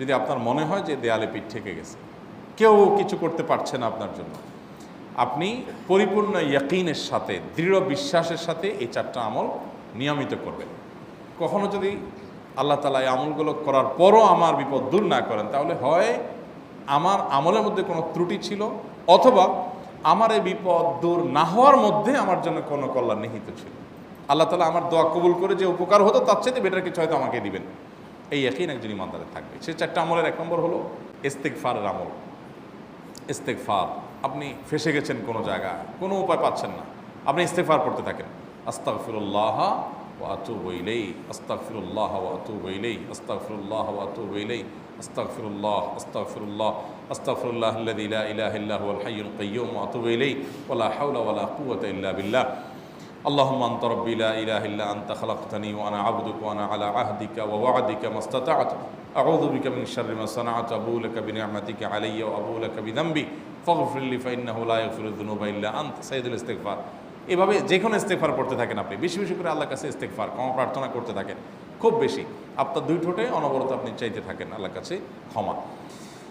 যদি আপনার মনে হয় যে দেয়ালে পিঠ ঠেকে গেছে, কেউ কিছু করতে পারছে না আপনার জন্য, আপনি পরিপূর্ণ ইয়াকিনের সাথে, দৃঢ় বিশ্বাসের সাথে এই চারটা আমল নিয়মিত করবেন। কখনো যদি আল্লাহ তালা এই আমলগুলো করার পরও আমার বিপদ দূর না করেন, তাহলে হয় আমার আমলের মধ্যে কোনো ত্রুটি ছিল, অথবা আমার এই বিপদ দূর না হওয়ার মধ্যে আমার জন্য কোনো কল্যাণ নিহিত ছিল। আল্লাহ তালা আমার দোয়া কবুল করে যে উপকার হতো, তার চাইতে বেটার কিছু হয়তো আমাকে দিবেন। এই একই একজন ইমানদারে থাকবে? সে চারটা আমলের এক নম্বর হলো ইস্তেকফারের আমল। ইস্তেকফার আপনি ফেসে গেছেন কোনো জায়গা কোনো উপায় পাচ্ছেন না। আপনি ইস্তেকফার করতে থাকেন। ইলাইহি, আস্তাগফিরুল্লাহ ওয়া আতুবু ইলাইহি, আস্তাগফিরুল্লাহ ওয়া আতুবু ইলাইহি, আস্তাগফিরুল্লাহ আস্তাগফিরুল্লাহ আস্তাগফিরুল্লাহ আল্লাযী লা ইলাহা ইল্লা হুয়াল হাইয়ুল কাইয়্যুম ওয়া আতুবু ইলাইহি, ওয়া লা হাওলা ওয়া লা কুওয়াতা ইল্লা বিল্লাহ। اللهم انت ربي لا اله الا انت خلقتني وانا عبدك وانا على عهدك ووعدك ما استطعت اعوذ بك من شر ما صنعت ابو لك بنعمتك علي وابو لك بذنبي فاغفر لي فانه لا يغفر الذنوب الا انت سيد الاستغفار এভাবে যে কোনো ইস্তেকফার করতে থাকেন আপনি বেশি বেশি করে আল্লাহর কাছে ইস্তেকফার ক্ষমা প্রার্থনা করতে থাকেন খুব বেশি আপনার দুই ঠোঁটে অনবরত আপনি চাইতে থাকেন আল্লাহর কাছে ক্ষমা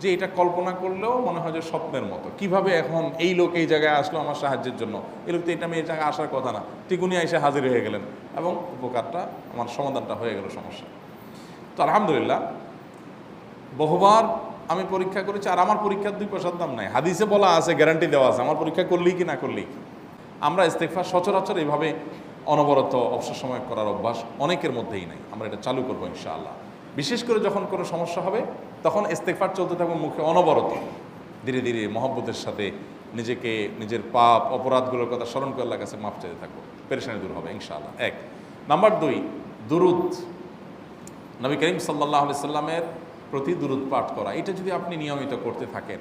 যে এটা কল্পনা করলেও মনে হয় যে স্বপ্নের মতো। কীভাবে এখন এই লোক এই জায়গায় আসলো আমার সাহায্যের জন্য? এই লোক তো এটা আমি এই জায়গায় আসার কথা না। টিকুনি এসে হাজির হয়ে গেলেন এবং উপকারটা, আমার সমাধানটা হয়ে গেল সমস্যা। তো আলহামদুলিল্লাহ, বহুবার আমি পরীক্ষা করেছি আর আমার পরীক্ষার দুই পয়সার দাম নাই। হাদিসে বলা আছে গ্যারান্টি দেওয়া আছে, আমার পরীক্ষা করলেই কি না করলেই কি। আমরা ইস্তেকফার সচরাচর এইভাবে অনবরত অবসর সময় করার অভ্যাস অনেকের মধ্যেই নাই। আমরা এটা চালু করব ইনশাআল্লাহ। বিশেষ করে যখন কোনো সমস্যা হবে, তখন ইস্তেকফার চলতে থাকবে মুখে অনবরত। ধীরে ধীরে মহব্বতের সাথে নিজেকে, নিজের পাপ, অপরাধগুলোর কথা স্মরণ করে আল্লাহ কাছে মাফ চাইতে থাকব পেরেশানি দূর হবে, ইনশাআল্লাহ। এক। নাম্বার দুই, দুরুদ। নবী করিম সাল্লাহ সাল্লামের প্রতি দুরুদ পাঠ করা এটা যদি আপনি নিয়মিত করতে থাকেন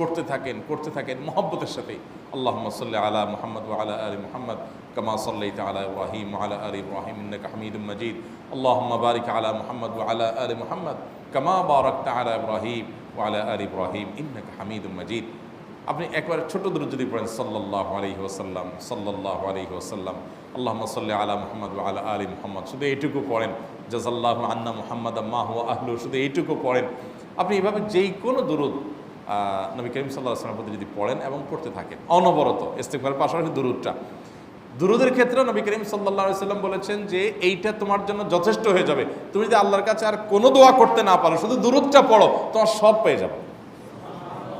করতে থাকেন করতে থাকেন মহব্বতের সাথে আল্লাহ সাল্লাহ আলা মোহাম্মদ আলা আলী মোহাম্মদ كما صليت على ابراهيم وعلى ال ابراهيم انك حميد مجيد اللهم بارك على محمد وعلى ال محمد كما باركت على ابراهيم وعلى ال ابراهيم انك حميد مجيد আপনি একবার ছোট দূর যদি পড়েন সাল্লাহ আলহি ওসাল্লাম সাল্লাহ আলহি ওসাল্লাম আল্লাহ সাল্লি আলা মোহাম্মদ আলা আলী মোহাম্মদ শুধু এইটুকু পড়েন জাজাল্লাহ আন্না মোহাম্মদ মাহ আহলু শুধু এইটুকু পড়েন। আপনি এভাবে যেই কোনো দুরুদ নবী করিম সাল্লাহ আসলামের প্রতি যদি পড়েন এবং পড়তে থাকেন, অনবরত ইস্তেকবারের পাশাপাশি দুরুদটা। দুরুদের ক্ষেত্রে নবী করিম সাল্লাহ সাল্লাম বলেছেন যে এইটা তোমার জন্য যথেষ্ট হয়ে যাবে। তুমি যদি আল্লাহর কাছে আর কোনো দোয়া করতে না পারো, শুধু দুরুদটা পড়ো, তোমার সব পেয়ে যাবে।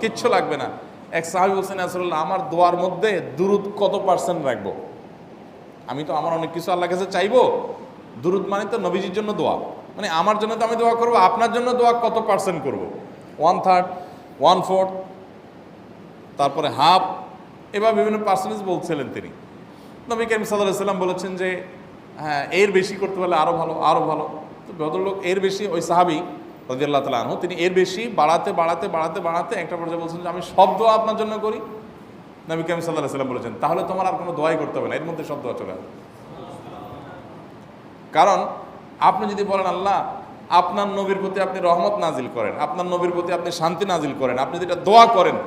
কিচ্ছু লাগবে না। এক সাহাবি হোসেন আসল্লাহ আমার দোয়ার মধ্যে দুরুদ কত পার্সেন্ট রাখব? আমি তো, আমার অনেক কিছু আল্লাহ কাছে চাইব। দুরুদ মানে তো নবীজির জন্য দোয়া। মানে আমার জন্য তো আমি দোয়া করব, আপনার জন্য দোয়া কত পার্সেন্ট করব? ওয়ান থার্ড ওয়ান ফোর্থ তারপরে হাফ এবার বিভিন্ন পার্সেন্টেজ বলছিলেন তিনি। নবী করিম সাল্লাহ সাল্লাম বলেছেন যে হ্যাঁ এর বেশি করতে পারলে আরও ভালো আরও ভালো। তো ভদ্রলোক এর বেশি, ওই সাহাবি রাজিয়াল্লাহ তালা আনহু, তিনি এর বেশি বাড়াতে বাড়াতে বাড়াতে বাড়াতে একটা পর্যায়ে বলছেন যে, আমি সব দোয়া আপনার জন্য করি। নবী করিম সাল্লাহ সাল্লাম বলেছেন, তাহলে তোমার আর কোনো দোয়াই করতে হবে না, এর মধ্যে সব দোয়া চলে আসবে। কারণ আপনি যদি বলেন, আল্লাহ, আপনার নবীর প্রতি আপনি রহমত নাজিল করেন, আপনার নবীর প্রতি আপনি শান্তি নাজিল করেন, আপনি যেটা দোয়া করেন,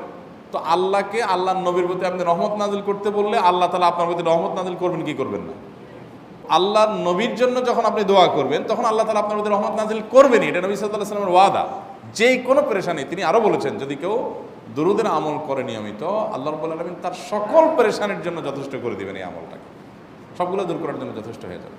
তো আল্লাহকে আল্লাহর নবীর প্রতি আপনি রহমত নাজিল করতে বললে আল্লাহ তালা আপনার প্রতি রহমত নাজিল করবেন, কি করবেন না? আল্লাহর নবীর জন্য যখন আপনি দোয়া করবেন, তখন আল্লাহ তালা আপনার প্রতি রহমত নাজিল করবেনই। এটা নবী সাল্লাহ সাল্লামের ওয়াদা। যেই কোনো পেরেশানি, তিনি আরও বলেছেন, যদি কেউ দুরুদের আমল করে নিয়মিত, আল্লাহ রব্বুল আলমিন তার সকল পেরেশানির জন্য যথেষ্ট করে দেবেন এই আমলটাকে। সবগুলো দূর করার জন্য যথেষ্ট হয়ে যাবে।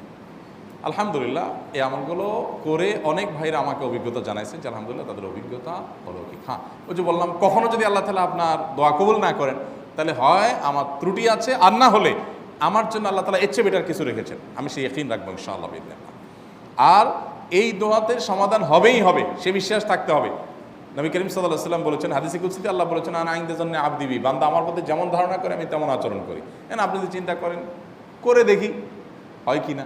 আলহামদুলিল্লাহ, এই আমলগুলো করে অনেক ভাইরা আমাকে অভিজ্ঞতা জানাইছে যে আলহামদুলিল্লাহ তাদের অভিজ্ঞতা অলৌকিক হ্যাঁ ওই যে বললাম, কখনো যদি আল্লাহ তালা আপনার দোয়া কবুল না করেন, তাহলে হয় আমার ত্রুটি আছে আর না হলে আমার জন্য আল্লাহ তালা এর চেয়ে বেটার কিছু রেখেছেন। আমি সেই একই রাখব ইনশাআল্লাহ। আর এই দোয়াতে সমাধান হবেই হবে, সে বিশ্বাস থাকতে হবে। নবী করিম সাল্লাহ সাল্লাম বলেছেন, হাদিসি কুৎসিতে আল্লাহ বলেছেন, আন আইনদের জন্য আবদিবি বান্দা আমার মধ্যে যেমন ধারণা করে, আমি তেমন আচরণ করি। কেন আপনি যদি চিন্তা করেন? করে দেখি, হয় কি না?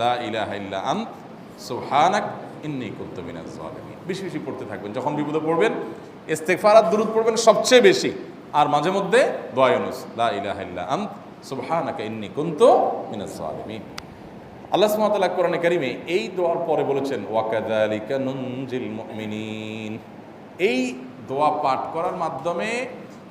লা সুবহানাক ইন্নী বেশি বেশি পড়তে থাকবেন। যখন বিপদে পড়বেন ইস্তেগফার আর দুরূদ পড়বেন সবচেয়ে বেশি। আর মাঝে মধ্যে দোয়া ইউনুস লা সুবহানাকা ইন্নী আল্লাহ সুবহানাহু কোরআনে কারিমে এই দোয়ার পরে বলেছেন, ওয়াকাযালিকা এই দোয়া পাঠ করার মাধ্যমে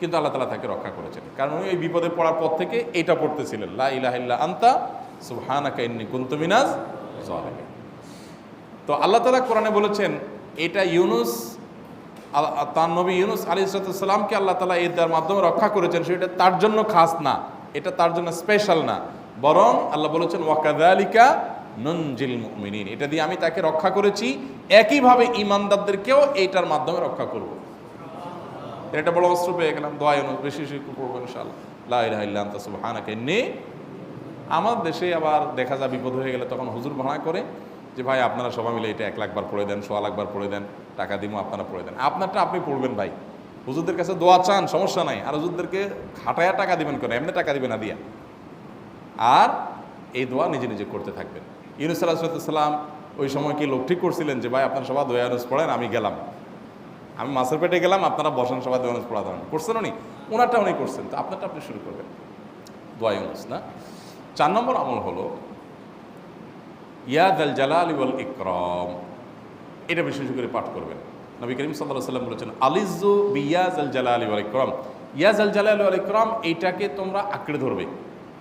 কিন্তু আল্লাহ তালা তাকে রক্ষা করেছেন। কারণ উনি ওই বিপদে পড়ার পর থেকে এটা পড়তেছিলেন, লা ইলাহিল্লা আন্তা সুবহানাকা ইন্নী কুনতু মিনাজ তো আল্লাহ তালা কোরআনে বলেছেন, এটা ইউনুস তার নবী ইউনুস আলী সালামকে আল্লাহ তালা এর মাধ্যমে রক্ষা করেছেন, সেটা তার জন্য খাস না, এটা তার জন্য স্পেশাল না। বরং আল্লাহ বলেছেন ওয়াকাদালিকা ননজিল মুমিনিন। এটা দিয়ে আমি তাকে রক্ষা করেছি, একইভাবে ইমানদারদেরকেও এইটার মাধ্যমে রক্ষা করব। এটা বড় অস্ত্র পেয়ে গেলাম, দোয়া ইউনুস, বেশি বেশি পড়ব ইনশাআল্লাহ। আনতা সুবহানাকা আমার দেশে আবার দেখা যায় বিপদ হয়ে গেলে তখন হুজুর ভাড়া করে যে, ভাই, আপনারা সবাই মিলে এটা এক লাখবার পড়ে দেন, সোয়া লাখবার পড়ে দেন, টাকা দিমো, আপনারা পড়ে দেন। আপনারটা আপনি পড়বেন ভাই। হুজুরদের কাছে দোয়া চান, সমস্যা নাই। আর হুজুরদেরকে খাটায়া টাকা দিবেন কেন? এমনি টাকা দিবেন না দিয়া। আর এই দোয়া নিজে নিজে করতে থাকবেন। ইউনুস সাল্লাম ওই সময় কি লোক ঠিক করছিলেন যে, ভাই, আপনারা সবাই দোয়া পড়েন, আমি গেলাম। আমি মাছের পেটে গেলাম, আপনারা বসেন, সবাই ইউনুস পড়া ধরেন। করছেন উনি? ওনারটা উনি করছেন। তো আপনারটা আপনি শুরু করবেন। দোয়া ইউনুস, না? চার নম্বর আমল হলো ইয়াদ আল জালাল ওয়াল ইকরম। এটা বিশেষ করে পাঠ করবেন। নবী করিম সাল্লাহ সাল্লাম বলেছেন আলিজু বিয়াজ আল জালাল ওয়াল ইকরম। ইয়াজ আল জালাল ওয়াল ইকরম, এইটাকে তোমরা আঁকড়ে ধরবে।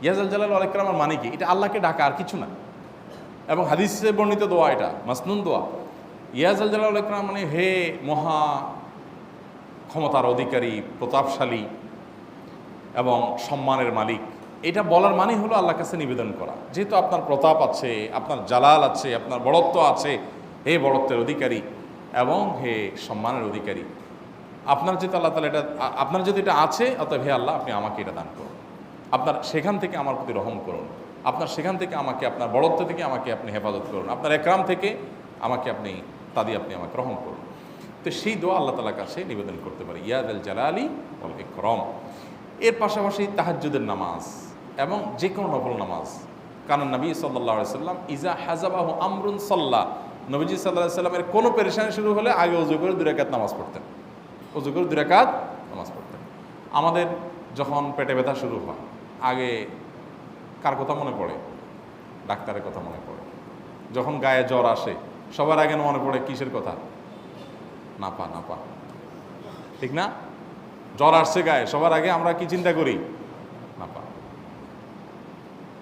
ইয়াজ আল জালাল ওয়াল ইকরমের মানে কি? এটা আল্লাহকে ডাকা আর কিছু না। এবং হাদিসে বর্ণিত দোয়া এটা, মাসনুন দোয়া। ইয়াজ আল জালাল ইকরাম মানে হে মহা ক্ষমতার অধিকারী, প্রতাপশালী এবং সম্মানের মালিক। এটা বলার মানে হলো আল্লাহ কাছে নিবেদন করা। যেহেতু আপনার প্রতাপ আছে, আপনার জালাল আছে, আপনার বড়ত্ব আছে, হে বড়ত্বের অধিকারী এবং হে সম্মানের অধিকারী। আপনার যেহেতু আল্লাহ তালা এটা, আপনার যদি এটা আছে, অতএব হে আল্লাহ, আপনি আমাকে এটা দান করুন। আপনার সেখান থেকে আমার প্রতি রহম করুন। আপনার সেখান থেকে আমাকে, আপনার বড়ত্ব থেকে আমাকে আপনি হেফাজত করুন। আপনার একরাম থেকে আমাকে আপনি তা দিয়ে আপনি আমাকে রহম করুন। তো সেই দোয়া আল্লাহ তালার কাছে নিবেদন করতে পারি ইয়াদ আল জালালি ওয়াল ইকরম। এর পাশাপাশি তাহাজ্জুদের নামাজ এবং যে কোনো নফল নামাজ। কারণ নবী সাল্লাহ সাল্লাম, ইজা হাজাবাহ আমরুন সাল্লাহ নবীজি সাল্লাহ সাল্লামের কোনো পেরেশানি শুরু হলে আগে অজু করে দুরাকাত নামাজ পড়তেন। অজু করে দুরাকাত নামাজ পড়তেন। আমাদের যখন পেটে ব্যথা শুরু হয়, আগে কার কথা মনে পড়ে? ডাক্তারের কথা মনে পড়ে। যখন গায়ে জ্বর আসে সবার আগে মনে পড়ে কিসের কথা? নাপা নাপা। ঠিক না? জ্বর আসছে গায়ে, সবার আগে আমরা কি চিন্তা করি? নাপা।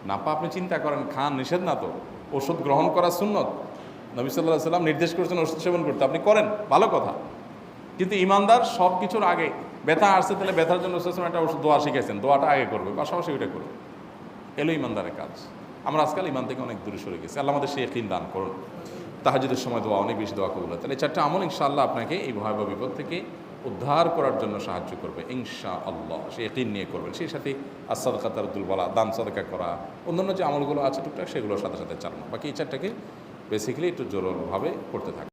নাপা, আপনি চিন্তা করেন, খান নিষেধ না তো? ওষুধ গ্রহণ করা সুন্নত? নবী সাল্লাহ সাল্লাম নির্দেশ করেছেন ওষুধ সেবন করতে। আপনি করেন, ভালো কথা। কিন্তু ইমানদার সব কিছুর আগে, ব্যথা আসছে তাহলে ব্যথার জন্য একটা ওষুধ দোয়া শিখেছেন দোয়াটা আগে করবে, পাশাপাশি ওইটা করবে এলো ইমানদারের কাজ। আমরা আজকাল ইমান থেকে অনেক দূরে সরে গেছি। আল্লাহ আমাদের সে একদিন দান করুন। তাহাজুদের সময় দোয়া, অনেক বেশি দোয়া কবুল তাহলে চারটা আমল ইনশাআল্লাহ আপনাকে এই ভয়াবহ বিপদ থেকে উদ্ধার করার জন্য সাহায্য করবে ইনশা আল্লাহ সে একই নিয়ে করবেন। সেই সাথে আসাদ কাতারুদ্দুল বলা, দান সদকা করা, অন্যান্য যে আমলগুলো আছে টুকটাক, সেগুলোর সাথে সাথে চালানো। বাকি এই চারটাকে বেসিক্যালি একটু জোরভাবে করতে থাকে